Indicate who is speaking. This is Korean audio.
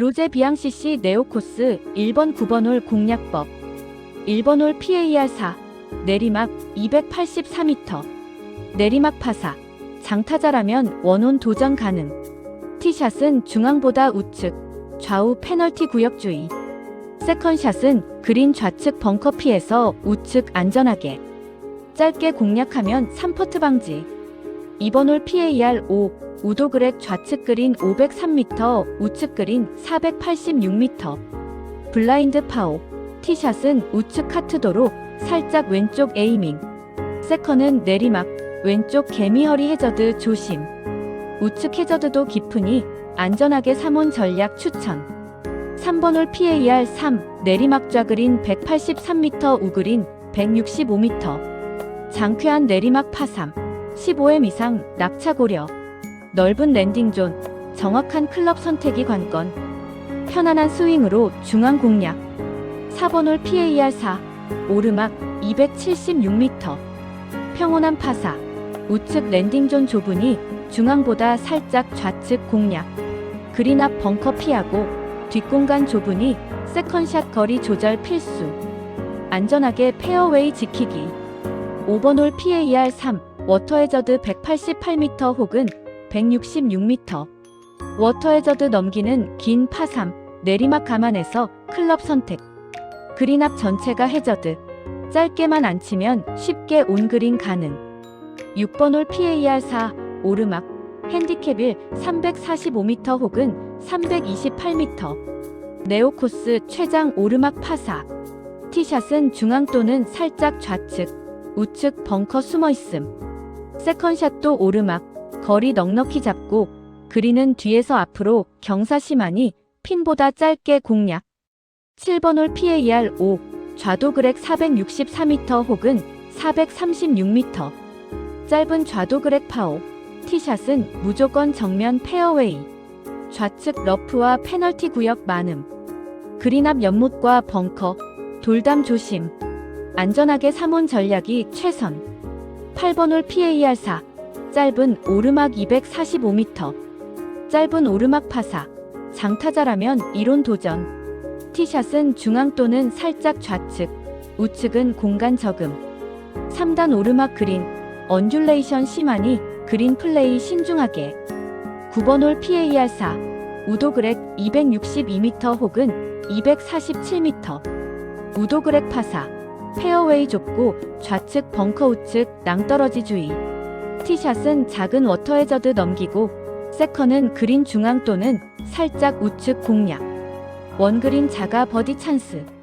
Speaker 1: 로제 비앙CC 네오코스 1번 9번 홀 공략법. 1번 홀 PAR 4 내리막 284m 내리막 파사 장타자라면 원혼 도전 가능. 티샷은 중앙보다 우측 좌우 페널티 구역 주의. 세컨샷은 그린 좌측 벙커 피해서 우측 안전하게. 짧게 공략하면 3퍼트 방지. 2번 홀 PAR 5 우도 그렉 좌측 그린 503m 우측 그린 486m 블라인드 파오 티샷은 우측 카트도로 살짝 왼쪽 에이밍. 세컨은 내리막 왼쪽 개미허리 해저드 조심. 우측 해저드도 깊으니 안전하게 3혼 전략 추천. 3번 홀 PAR 3 내리막 좌그린 183m 우그린 165m 장쾌한 내리막 파3 15m 이상 낙차 고려 넓은 랜딩존 정확한 클럽 선택이 관건. 편안한 스윙으로 중앙 공략. 4번 홀 PAR 4 오르막 276m 평온한 파사. 우측 랜딩존 좁으니 중앙보다 살짝 좌측 공략. 그린 앞 벙커 피하고 뒷공간 좁으니 세컨샷 거리 조절 필수. 안전하게 페어웨이 지키기. 5번 홀 PAR 3 워터 해저드 188m 혹은 166m 워터 해저드 넘기는 긴 파3 내리막 감안해서 클럽 선택. 그린 앞 전체가 해저드. 짧게만 안 치면 쉽게 온그린 가능 6번 홀 PAR 4 오르막. 핸디캡일 345m 혹은 328m 네오코스 최장 오르막 파사. 티샷은 중앙 또는 살짝 좌측. 우측 벙커 숨어 있음. 세컨샷도 오르막 거리 넉넉히 잡고 그리는 뒤에서 앞으로 경사심하니 핀보다 짧게 공략. 7번 홀 PAR 5 좌도 그렉 464m 혹은 436m 짧은 좌도 그렉 파오 티샷은 무조건 정면 페어웨이. 좌측 러프와 페널티 구역 많음. 그린 앞 연못과 벙커. 돌담 조심. 안전하게 3혼 전략이 최선. 8번 홀 PAR 4 짧은 오르막 245m 짧은 오르막 파사 장타자라면 이론 도전 티샷은 중앙 또는 살짝 좌측 우측은 공간 적음. 3단 오르막 그린 언듈레이션 심하니 그린 플레이 신중하게. 9번 홀 PAR 4 우도 그렉 262m 혹은 247m 우도 그렉 파사 페어웨이 좁고 좌측 벙커 우측 낭떠러지 주의 티샷은 작은 워터 해저드 넘기고 세컨은 그린 중앙 또는 살짝 우측 공략. 원그린 자가 버디 찬스